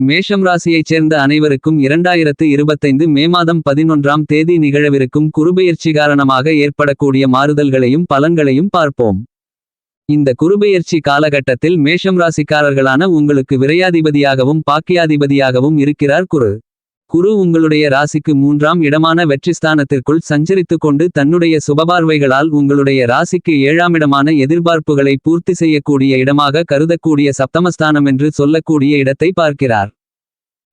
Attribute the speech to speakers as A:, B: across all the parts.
A: மேஷம் ராசியைச் சேர்ந்த அனைவருக்கும் இரண்டாயிரத்து இருபத்தைந்து மே மாதம் பதினொன்றாம் தேதி நிகழவிருக்கும் குருபெயர்ச்சி காரணமாக ஏற்படக்கூடிய மாறுதல்களையும் பலன்களையும் பார்ப்போம். இந்த குருபெயர்ச்சி காலகட்டத்தில் மேஷம் ராசிக்காரர்களான உங்களுக்கு விரையாதிபதியாகவும் பாக்கியாதிபதியாகவும் இருக்கிறார் குரு. குரு உங்களுடைய ராசிக்கு மூன்றாம் இடமான வெற்றிஸ்தானத்திற்குள் சஞ்சரித்து கொண்டு தன்னுடைய சுபபார்வைகளால் உங்களுடைய ராசிக்கு ஏழாம் இடமான எதிர்பார்ப்புகளை பூர்த்தி செய்யக்கூடிய இடமாக கருதக்கூடிய சப்தமஸ்தானம் என்று சொல்லக்கூடிய இடத்தை பார்க்கிறார்.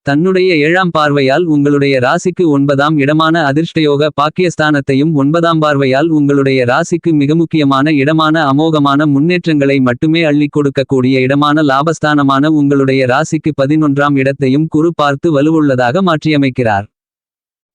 A: தன்னுடைய ஏழாம் பார்வையால் உங்களுடைய ராசிக்கு ஒன்பதாம் இடமான அதிர்ஷ்டயோக பாக்கியஸ்தானத்தையும் ஒன்பதாம் பார்வையால் உங்களுடைய ராசிக்கு மிக முக்கியமான இடமான அமோகமான முன்னேற்றங்களை மட்டுமே அள்ளிக் கொடுக்கக்கூடிய இடமான லாபஸ்தானமான உங்களுடைய ராசிக்கு பதினொன்றாம் இடத்தையும் குறு பார்த்து வலுவுள்ளதாக மாற்றியமைக்கிறார்.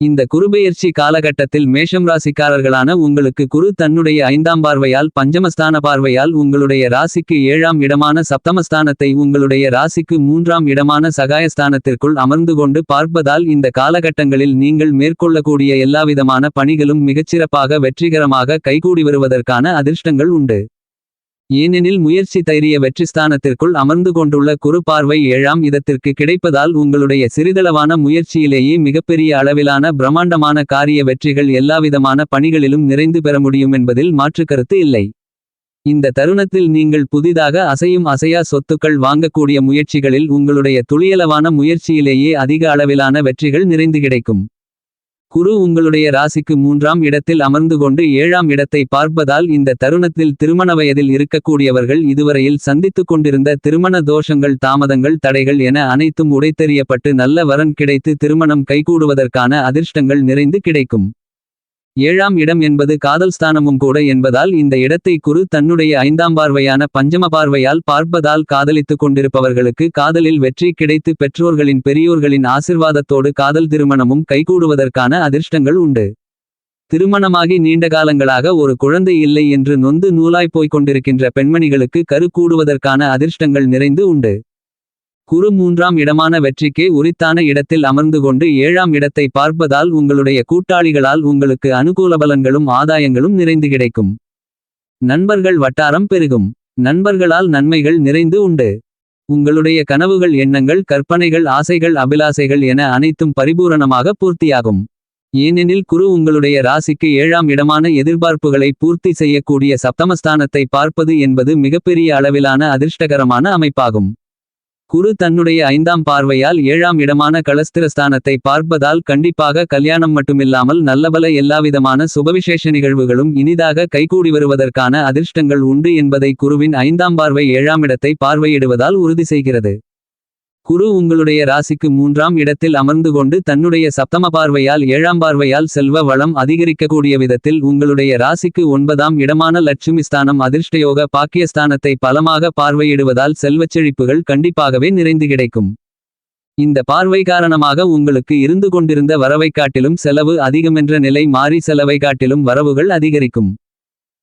A: இந்த குருபெயர்ச்சி காலகட்டத்தில் மேஷம் ராசிக்காரர்களான உங்களுக்கு குரு தன்னுடைய ஐந்தாம் பார்வையால் பஞ்சமஸ்தான பார்வையால் உங்களுடைய ராசிக்கு ஏழாம் இடமான சப்தமஸ்தானத்தை உங்களுடைய ராசிக்கு மூன்றாம் இடமான சகாயஸ்தானத்திற்குள் அமர்ந்து கொண்டு பார்ப்பதால் இந்த காலகட்டங்களில் நீங்கள் மேற்கொள்ளக்கூடிய எல்லாவிதமான பணிகளும் மிகச்சிறப்பாக வெற்றிகரமாக கைகூடி வருவதற்கான அதிர்ஷ்டங்கள் உண்டு. ஏனெனில் முயற்சி தைரிய வெற்றிஸ்தானத்திற்குள் அமர்ந்து கொண்டுள்ள குறு பார்வை ஏழாம் இதத்திற்கு கிடைப்பதால் உங்களுடைய சிறிதளவான முயற்சியிலேயே மிகப்பெரிய அளவிலான பிரம்மாண்டமான காரிய வெற்றிகள் எல்லாவிதமான பணிகளிலும் நிறைந்து பெற முடியும் என்பதில் மாற்றுக்கருத்து இல்லை. இந்த தருணத்தில் நீங்கள் புதிதாக அசையும் அசையா சொத்துக்கள் வாங்கக்கூடிய முயற்சிகளில் உங்களுடைய துளியளவான முயற்சியிலேயே அதிக அளவிலான வெற்றிகள் நிறைந்து கிடைக்கும். குரு உங்களுடைய ராசிக்கு மூன்றாம் இடத்தில் அமர்ந்து கொண்டு ஏழாம் இடத்தை பார்ப்பதால் இந்த தருணத்தில் திருமண வயதில் இருக்கக்கூடியவர்கள் இதுவரையில் சந்தித்துக் கொண்டிருந்த திருமண தோஷங்கள் தாமதங்கள் தடைகள் என அனைத்தும் உடைத்தெறியப்பட்டு நல்ல வரன் கிடைத்து திருமணம் கைகூடுவதற்கான அதிர்ஷ்டங்கள் நிறைந்து கிடைக்கும். ஏழாம் இடம் என்பது காதல் ஸ்தானமும் கூட என்பதால் இந்த இடத்தை குரு தன்னுடைய ஐந்தாம் பார்வையான பஞ்சம பார்வையால் பார்ப்பதால் காதலித்துக் கொண்டிருப்பவர்களுக்கு காதலில் வெற்றி கிடைத்து பெற்றோர்களின் பெரியோர்களின் ஆசிர்வாதத்தோடு காதல் திருமணமும் கைகூடுவதற்கான அதிர்ஷ்டங்கள் உண்டு. திருமணமாகி நீண்ட காலங்களாக ஒரு குழந்தை இல்லை என்று நொந்து நூலாய்ப் போய்க் கொண்டிருக்கின்ற பெண்மணிகளுக்கு கரு கூடுவதற்கான அதிர்ஷ்டங்கள் நிறைந்து உண்டு. குரு மூன்றாம் இடமான வெற்றிக்கே உரித்தான இடத்தில் அமர்ந்து கொண்டு ஏழாம் இடத்தை பார்ப்பதால் உங்களுடைய கூட்டாளிகளால் உங்களுக்கு அனுகூல பலன்களும் ஆதாயங்களும் நிறைந்து கிடைக்கும். நண்பர்கள் வட்டாரம் பெருகும். நண்பர்களால் நன்மைகள் நிறைந்து உண்டு. உங்களுடைய கனவுகள் எண்ணங்கள் கற்பனைகள் ஆசைகள் அபிலாசைகள் என அனைத்தும் பரிபூரணமாக பூர்த்தியாகும். ஏனெனில் குரு உங்களுடைய ராசிக்கு ஏழாம் இடமான எதிர்பார்ப்புகளை பூர்த்தி செய்யக்கூடிய சப்தமஸ்தானத்தை பார்ப்பது என்பது மிகப்பெரிய அளவிலான அதிர்ஷ்டகரமான அமைப்பாகும். குரு தன்னுடைய ஐந்தாம் பார்வையால் ஏழாம் இடமான களஸ்திரஸ்தானத்தை பார்ப்பதால் கண்டிப்பாக கல்யாணம் மட்டுமில்லாமல் நல்லபல எல்லாவிதமான சுபவிசேஷ நிகழ்வுகளும் இனிதாக கைகூடி வருவதற்கான அதிர்ஷ்டங்கள் உண்டு என்பதை குருவின் ஐந்தாம் பார்வை ஏழாம் இடத்தை பார்வையிடுவதால் உறுதி செய்கிறது. குரு உங்களுடைய ராசிக்கு மூன்றாம் இடத்தில் அமர்ந்து கொண்டு தன்னுடைய சப்தம பார்வையால் ஏழாம் பார்வையால் செல்வ வளம் அதிகரிக்கக்கூடிய விதத்தில் உங்களுடைய ராசிக்கு ஒன்பதாம் இடமான லட்சுமி ஸ்தானம் அதிர்ஷ்டயோக பாக்கியஸ்தானத்தை பலமாக பார்வையிடுவதால் செல்வச்செழிப்புகள் கண்டிப்பாகவே நிறைந்து கிடைக்கும். இந்த பார்வை காரணமாக உங்களுக்கு இருந்து கொண்டிருந்த வரவை காட்டிலும் செலவு அதிகமென்ற நிலை மாறி செலவை காட்டிலும் வரவுகள் அதிகரிக்கும்.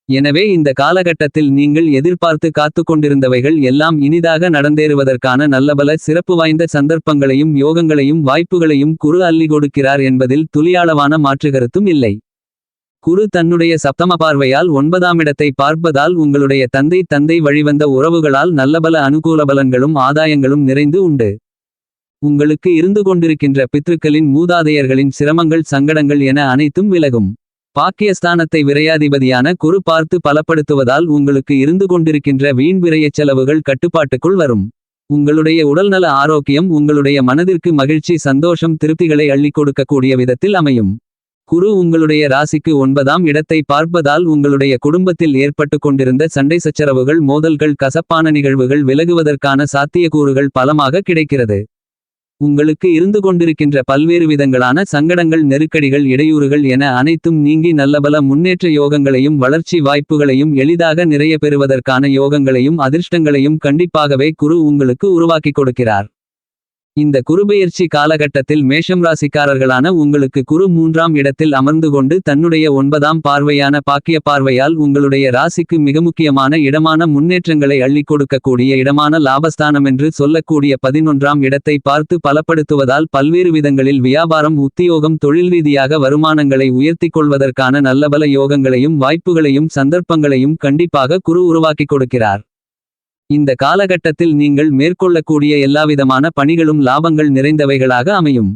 A: எனவே இந்த காலகட்டத்தில் நீங்கள் எதிர்பார்த்து காத்துக் கொண்டிருந்தவைகள் எல்லாம் இனிதாக நடந்தேறுவதற்கான நல்லபல சிறப்பு வாய்ந்த சந்தர்ப்பங்களையும் யோகங்களையும் வாய்ப்புகளையும் குரு அள்ளி கொடுக்கிறார் என்பதில் துளியாளவான மாற்றுகருத்தும் இல்லை. குரு தன்னுடைய சப்தம பார்வையால் ஒன்பதாம் இடத்தை பார்ப்பதால் உங்களுடைய தந்தை தந்தை வழிவந்த உறவுகளால் நல்லபல அனுகூல பலன்களும் ஆதாயங்களும் நிறைந்து உண்டு. உங்களுக்கு இருந்து கொண்டிருக்கின்ற பித்ருக்களின் மூதாதையர்களின் சிரமங்கள் சங்கடங்கள் என அனைத்தும் விலகும். பாக்கியஸ்தானத்தை விரையாதிபதியான குரு பார்த்து பலப்படுத்துவதால் உங்களுக்கு இருந்து கொண்டிருக்கின்ற வீண் விரையச் செலவுகள் கட்டுப்பாட்டுக்குள் வரும். உங்களுடைய உடல்நல ஆரோக்கியம் உங்களுடைய மனதிற்கு மகிழ்ச்சி சந்தோஷம் திருப்திகளை அள்ளிக் கொடுக்கக்கூடிய விதத்தில் அமையும். குரு உங்களுடைய ராசிக்கு ஒன்பதாம் இடத்தை பார்ப்பதால் உங்களுடைய குடும்பத்தில் ஏற்பட்டு கொண்டிருந்த சண்டை சச்சரவுகள் மோதல்கள் கசப்பான நிகழ்வுகள் விலகுவதற்கான சாத்தியக்கூறுகள் பலமாக கிடைக்கிறது. உங்களுக்கு இருந்து கொண்டிருக்கின்ற பல்வேறு விதங்களான சங்கடங்கள் நெருக்கடிகள் இடையூறுகள் என அனைத்தும் நீங்கி நல்லபல முன்னேற்ற யோகங்களையும் வளர்ச்சி வாய்ப்புகளையும் எளிதாக நிறைய பெறுவதற்கான யோகங்களையும் அதிர்ஷ்டங்களையும் கண்டிப்பாகவே குரு உங்களுக்கு உருவாக்கிக் கொடுக்கிறார். இந்த குருபெயர்ச்சி காலகட்டத்தில் மேஷம் ராசிக்காரர்களான உங்களுக்கு குரு மூன்றாம் இடத்தில் அமர்ந்து கொண்டு தன்னுடைய ஒன்பதாம் பார்வையான பாக்கிய பார்வையால் உங்களுடைய ராசிக்கு மிக முக்கியமான இடமான முன்னேற்றங்களை அள்ளிக் கொடுக்கக்கூடிய இடமான லாபஸ்தானம் என்று சொல்லக்கூடிய பதினொன்றாம் இடத்தை பார்த்து பலப்படுத்துவதால் பல்வேறு விதங்களில் வியாபாரம் உத்தியோகம் தொழில் ரீதியாக வருமானங்களை உயர்த்திக் கொள்வதற்கான நல்லபல யோகங்களையும் வாய்ப்புகளையும் சந்தர்ப்பங்களையும் கண்டிப்பாக குரு உருவாக்கிக் கொடுக்கிறார். இந்த காலகட்டத்தில் நீங்கள் மேற்கொள்ளக்கூடிய எல்லாவிதமான பணிகளும் லாபங்கள் நிறைந்தவைகளாக அமையும்.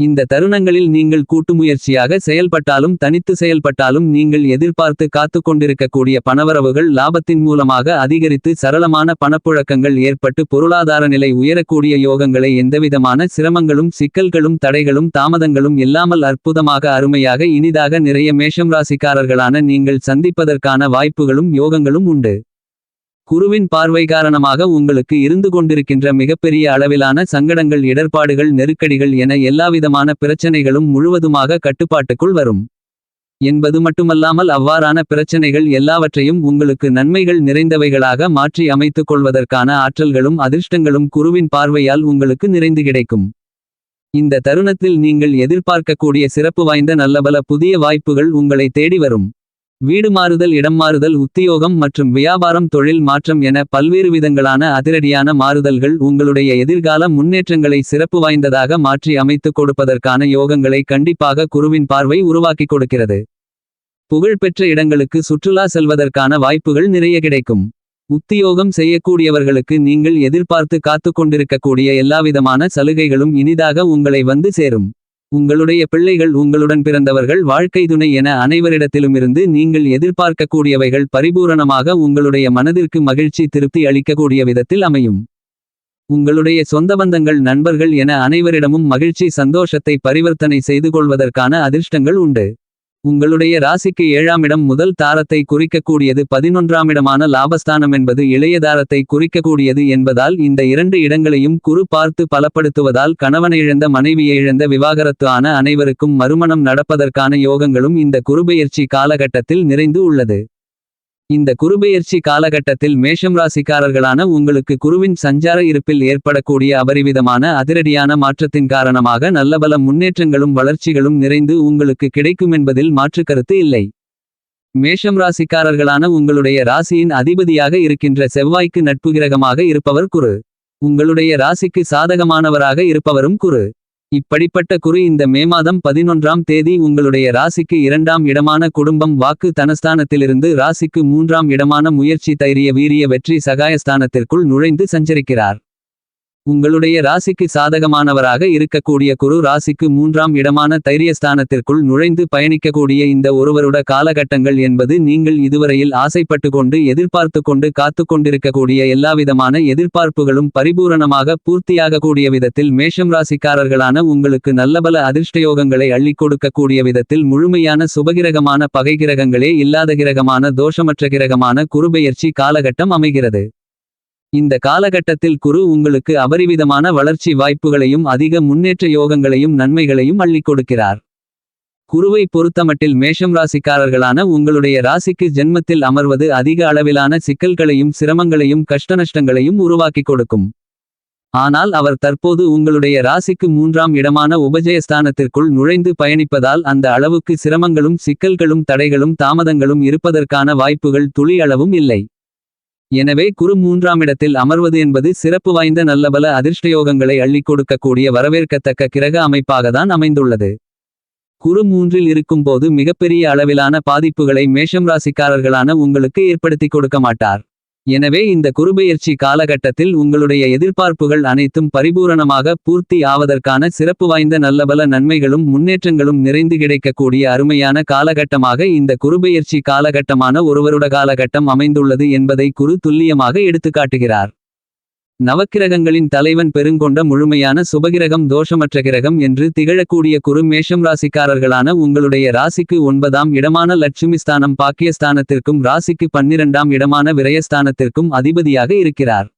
A: இந்த தருணங்களில் நீங்கள் கூட்டுமுயற்சியாக செயல்பட்டாலும் தனித்து செயல்பட்டாலும் நீங்கள் எதிர்பார்த்து காத்து கொண்டிருக்கக்கூடிய பணவரவுகள் லாபத்தின் மூலமாக அதிகரித்து சரளமான பணப்புழக்கங்கள் ஏற்பட்டு பொருளாதார நிலை உயரக்கூடிய யோகங்களை எந்தவிதமான சிரமங்களும் சிக்கல்களும் தடைகளும் தாமதங்களும் இல்லாமல் அற்புதமாக அருமையாக இனிதாக நிறைய மேஷம் ராசிக்காரர்களான நீங்கள் சந்திப்பதற்கான வாய்ப்புகளும் யோகங்களும் உண்டு. குருவின் பார்வை காரணமாக உங்களுக்கு இருந்து கொண்டிருக்கின்ற மிகப்பெரிய அளவிலான சங்கடங்கள் இடர்பாடுகள் நெருக்கடிகள் என எல்லாவிதமான பிரச்சனைகளும் முழுவதுமாக கட்டுப்பாட்டுக்குள் வரும். என்பது மட்டுமல்லாமல் அவ்வாறான பிரச்சனைகள் எல்லாவற்றையும் உங்களுக்கு நன்மைகள் நிறைந்தவைகளாக மாற்றி அமைத்துக் கொள்வதற்கான ஆற்றல்களும் அதிர்ஷ்டங்களும் குருவின் பார்வையால் உங்களுக்கு நிறைந்து கிடைக்கும். இந்த தருணத்தில் நீங்கள் எதிர்பார்க்கக்கூடிய சிறப்பு வாய்ந்த நல்லபல புதிய வாய்ப்புகள் உங்களை தேடி வரும். வீடு மாறுதல் இடம் மாறுதல் உத்தியோகம் மற்றும் வியாபாரம் தொழில் மாற்றம் என பல்வேறு விதங்களான அதிரடியான மாறுதல்கள் உங்களுடைய எதிர்கால முன்னேற்றங்களை சிறப்பு வாய்ந்ததாக மாற்றி அமைத்துக் கொடுப்பதற்கான யோகங்களை கண்டிப்பாக குருவின் பார்வை உருவாக்கிக் கொடுக்கிறது. புகழ்பெற்ற இடங்களுக்கு சுற்றுலா செல்வதற்கான வாய்ப்புகள் நிறைய கிடைக்கும். உத்தியோகம் செய்யக்கூடியவர்களுக்கு நீங்கள் எதிர்பார்த்து காத்துக் கொண்டிருக்கக்கூடிய எல்லாவிதமான சலுகைகளும் இனிதாக உங்களை வந்து சேரும். உங்களுடைய பிள்ளைகள் உங்களுடன் பிறந்தவர்கள் வாழ்க்கை துணை என அனைவரிடத்திலுமிருந்து நீங்கள் எதிர்பார்க்கக்கூடியவைகள் பரிபூரணமாக உங்களுடைய மனதிற்கு மகிழ்ச்சி திருப்தி அளிக்கக்கூடிய விதத்தில் அமையும். உங்களுடைய சொந்த பந்தங்கள் நண்பர்கள் என அனைவரிடமும் மகிழ்ச்சி சந்தோஷத்தை பரிவர்த்தனை செய்து கொள்வதற்கான அதிர்ஷ்டங்கள் உண்டு. உங்களுடைய ராசிக்கு ஏழாம் இடம் முதல் தாரத்தை குறிக்கக்கூடியது பதினொன்றாம் இடமான லாபஸ்தானம் என்பது இளையதாரத்தை குறிக்கக்கூடியது என்பதால் இந்த இரண்டு இடங்களையும் குறு பார்த்து பலப்படுத்துவதால் கணவனை இழந்த மனைவியை இழந்த விவாகரத்து ஆன அனைவருக்கும் மறுமணம் நடப்பதற்கான யோகங்களும் இந்த குருபெயர்ச்சி காலகட்டத்தில் நிறைந்து உள்ளது. இந்த குருபெயர்ச்சி காலகட்டத்தில் மேஷம் ராசிக்காரர்களான உங்களுக்கு குருவின் சஞ்சார இருப்பில் ஏற்படக்கூடிய அபரிவிதமான அதிரடியான மாற்றத்தின் காரணமாக நல்லபல முன்னேற்றங்களும் வளர்ச்சிகளும் நிறைந்து உங்களுக்கு கிடைக்குமென்பதில் மாற்றுக்கருத்து இல்லை. மேஷம் ராசிக்காரர்களான உங்களுடைய ராசியின் அதிபதியாக இருக்கின்ற செவ்வாய்க்கு நட்புகிரகமாக இருப்பவர் குரு. உங்களுடைய ராசிக்கு சாதகமானவராக இருப்பவரும் குரு. இப்படிப்பட்ட குரு இந்த மே மாதம் பதினொன்றாம் தேதி உங்களுடைய ராசிக்கு இரண்டாம் இடமான குடும்பம் வாக்கு தனஸ்தானத்திலிருந்து ராசிக்கு மூன்றாம் இடமான முயற்சி தைரிய வீரிய வெற்றி சகாயஸ்தானத்திற்குள் நுழைந்து சஞ்சரிக்கிறார். உங்களுடைய ராசிக்கு சாதகமானவராக இருக்கக்கூடிய குரு ராசிக்கு மூன்றாம் இடமான தைரியஸ்தானத்திற்குள் நுழைந்து பயணிக்கக்கூடிய இந்த ஒருவருட காலகட்டங்கள் என்பது நீங்கள் இதுவரையில் ஆசைப்பட்டு கொண்டு எதிர்பார்த்து கொண்டு காத்து கொண்டிருக்கக்கூடிய எல்லாவிதமான எதிர்பார்ப்புகளும் பரிபூரணமாக பூர்த்தியாகக்கூடிய விதத்தில் மேஷம் ராசிக்காரர்களான உங்களுக்கு நல்லபல அதிர்ஷ்டயோகங்களை அள்ளிக் கொடுக்கக்கூடிய விதத்தில் முழுமையான சுபகிரகமான பகைகிரகங்களே இல்லாத கிரகமான தோஷமற்ற கிரகமான குருபெயர்ச்சி காலகட்டம் அமைகிறது. இந்த காலகட்டத்தில் குரு உங்களுக்கு அபரிவிதமான வளர்ச்சி வாய்ப்புகளையும் அதிக முன்னேற்ற யோகங்களையும் நன்மைகளையும் அள்ளிக் கொடுக்கிறார். குருவை பொறுத்தமட்டில் மேஷம் ராசிக்காரர்களான உங்களுடைய ராசிக்கு ஜென்மத்தில் அமர்வது அதிக அளவிலான சிக்கல்களையும் சிரமங்களையும் கஷ்டநஷ்டங்களையும் உருவாக்கிக் கொடுக்கும். ஆனால் அவர் தற்போது உங்களுடைய ராசிக்கு மூன்றாம் இடமான உபஜயஸ்தானத்திற்குள் நுழைந்து பயணிப்பதால் அந்த அளவுக்கு சிரமங்களும் சிக்கல்களும் தடைகளும் தாமதங்களும் இருப்பதற்கான வாய்ப்புகள் துளி அளவும் இல்லை. எனவே குரு மூன்றாமிடத்தில் அமர்வது என்பது சிறப்பு வாய்ந்த நல்லபல அதிர்ஷ்டயோகங்களை அள்ளிக் கொடுக்கக்கூடிய வரவேற்கத்தக்க கிரக அமைப்பாகத்தான் அமைந்துள்ளது. குரு மூன்றில் இருக்கும்போது மிகப்பெரிய அளவிலான பாதிப்புகளை மேஷம் ராசிக்காரர்களான உங்களுக்கு ஏற்படுத்திக் கொடுக்க மாட்டார். எனவே இந்த குருபெயர்ச்சி காலகட்டத்தில் உங்களுடைய எதிர்பார்ப்புகள் அனைத்தும் பரிபூரணமாக பூர்த்தி ஆவதற்கான சிறப்பு வாய்ந்த நல்லபல நன்மைகளும் முன்னேற்றங்களும் நிறைந்து கிடைக்கக்கூடிய அருமையான காலகட்டமாக இந்த குருபெயர்ச்சி காலகட்டமான ஒருவருட காலகட்டம் அமைந்துள்ளது என்பதை குரு துல்லியமாக எடுத்துக்காட்டுகிறார். நவக்கிரகங்களின் தலைவன் பெருங்கொண்ட முழுமையான சுபகிரகம் தோஷமற்ற கிரகம் என்று திகழக்கூடிய குரு மேஷம் ராசிக்காரர்களான உங்களுடைய ராசிக்கு ஒன்பதாம் இடமான லட்சுமிஸ்தானம் பாக்கியஸ்தானத்திற்கும் ராசிக்கு பன்னிரண்டாம் இடமான விரயஸ்தானத்திற்கும் அதிபதியாக இருக்கிறார்.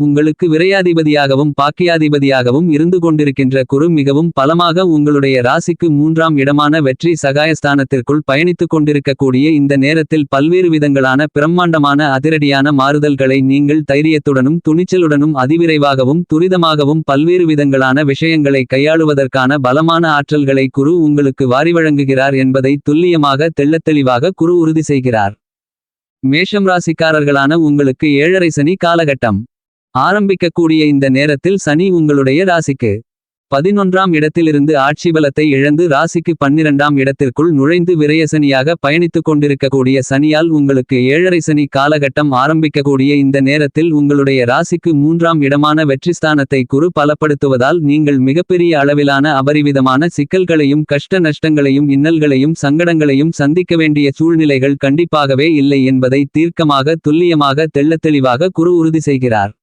A: உங்களுக்கு விரையாதிபதியாகவும் பாக்கியாதிபதியாகவும் இருந்து கொண்டிருக்கின்ற குரு மிகவும் பலமாக உங்களுடைய ராசிக்கு மூன்றாம் இடமான வெற்றி சகாயஸ்தானத்திற்குள் பயணித்துக் கொண்டிருக்கக்கூடிய இந்த நேரத்தில் பல்வேறு விதங்களான பிரம்மாண்டமான அதிரடியான மாறுதல்களை நீங்கள் தைரியத்துடனும் துணிச்சலுடனும் அதிவிரைவாகவும் துரிதமாகவும் பல்வேறு விதங்களான விஷயங்களை கையாளுவதற்கான பலமான ஆற்றல்களை குரு உங்களுக்கு வாரி வழங்குகிறார் என்பதை துல்லியமாக தெள்ளத்தெளிவாக குரு உறுதி செய்கிறார். மேஷம் ராசிக்காரர்களான உங்களுக்கு ஏழரை சனி காலகட்டம். ஆரம்பிக்கக்கூடிய இந்த நேரத்தில் சனி உங்களுடைய ராசிக்கு பதினொன்றாம் இடத்திலிருந்து ஆட்சி பலத்தை இழந்து ராசிக்கு பன்னிரண்டாம் இடத்திற்குள் நுழைந்து விரயசனியாக பயணித்துக் கொண்டிருக்கக்கூடிய சனியால் உங்களுக்கு ஏழரை சனி காலகட்டம் ஆரம்பிக்கக்கூடிய இந்த நேரத்தில் உங்களுடைய ராசிக்கு மூன்றாம் இடமான வெற்றிஸ்தானத்தை குறு பலப்படுத்துவதால் நீங்கள் மிகப்பெரிய அளவிலான அபரிவிதமான சிக்கல்களையும் கஷ்ட நஷ்டங்களையும் இன்னல்களையும் சங்கடங்களையும் சந்திக்க வேண்டிய சூழ்நிலைகள் கண்டிப்பாகவே இல்லை என்பதை தீர்க்கமாக துல்லியமாக தெள்ளத்தெளிவாக குரு உறுதி செய்கிறார்.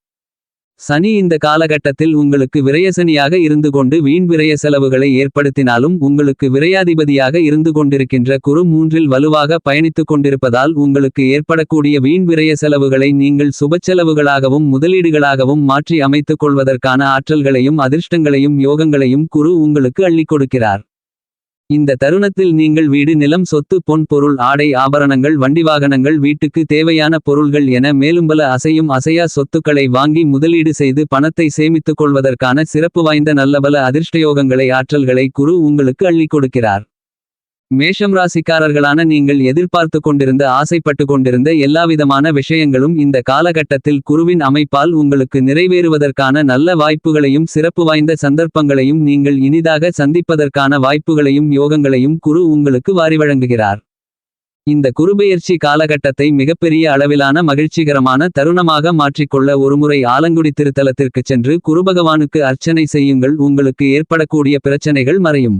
A: சனி இந்த காலகட்டத்தில் உங்களுக்கு விரயசனியாக இருந்து கொண்டு வீண் விரய செலவுகளை ஏற்படுத்தினாலும் உங்களுக்கு விரையாதிபதியாக இருந்து கொண்டிருக்கின்ற குரு மூன்றில் வலுவாக பயணித்துக் கொண்டிருப்பதால் உங்களுக்கு ஏற்படக்கூடிய வீண் விரய செலவுகளை நீங்கள் சுபச்செலவுகளாகவும் முதலீடுகளாகவும் மாற்றி அமைத்துக் கொள்வதற்கான ஆற்றல்களையும் அதிர்ஷ்டங்களையும் யோகங்களையும் குரு உங்களுக்கு அள்ளிக் கொடுக்கிறார். இந்த தருணத்தில் நீங்கள் வீடு நிலம் சொத்து பொன் பொருள் ஆடை ஆபரணங்கள் வண்டி வாகனங்கள் வீட்டுக்கு தேவையான பொருள்கள் என மேலும் பல அசையும் அசையா சொத்துக்களை வாங்கி முதலீடு செய்து பணத்தை சேமித்துக் கொள்வதற்கான சிறப்பு வாய்ந்த நல்லபல அதிர்ஷ்டயோகங்களை ஆற்றல்களை குரு உங்களுக்கு அள்ளிக் கொடுக்கிறார். மேஷம் ராசிக்காரர்களான நீங்கள் எதிர்பார்த்து கொண்டிருந்த ஆசைப்பட்டு கொண்டிருந்த எல்லாவிதமான விஷயங்களும் இந்த காலகட்டத்தில் குருவின் அமைப்பால் உங்களுக்கு நிறைவேறுவதற்கான நல்ல வாய்ப்புகளையும் சிறப்பு வாய்ந்த சந்தர்ப்பங்களையும் நீங்கள் இனிதாக சந்திப்பதற்கான வாய்ப்புகளையும் யோகங்களையும் குரு உங்களுக்கு வாரி வழங்குகிறார். இந்த குருபெயர்ச்சி காலகட்டத்தை மிகப்பெரிய அளவிலான மகிழ்ச்சிகரமான தருணமாக மாற்றிக்கொள்ள ஒருமுறை ஆலங்குடி திருத்தலத்திற்குச் சென்று குருபகவானுக்கு அர்ச்சனை செய்யுங்கள் உங்களுக்கு ஏற்படக்கூடிய பிரச்சனைகள் மறையும்.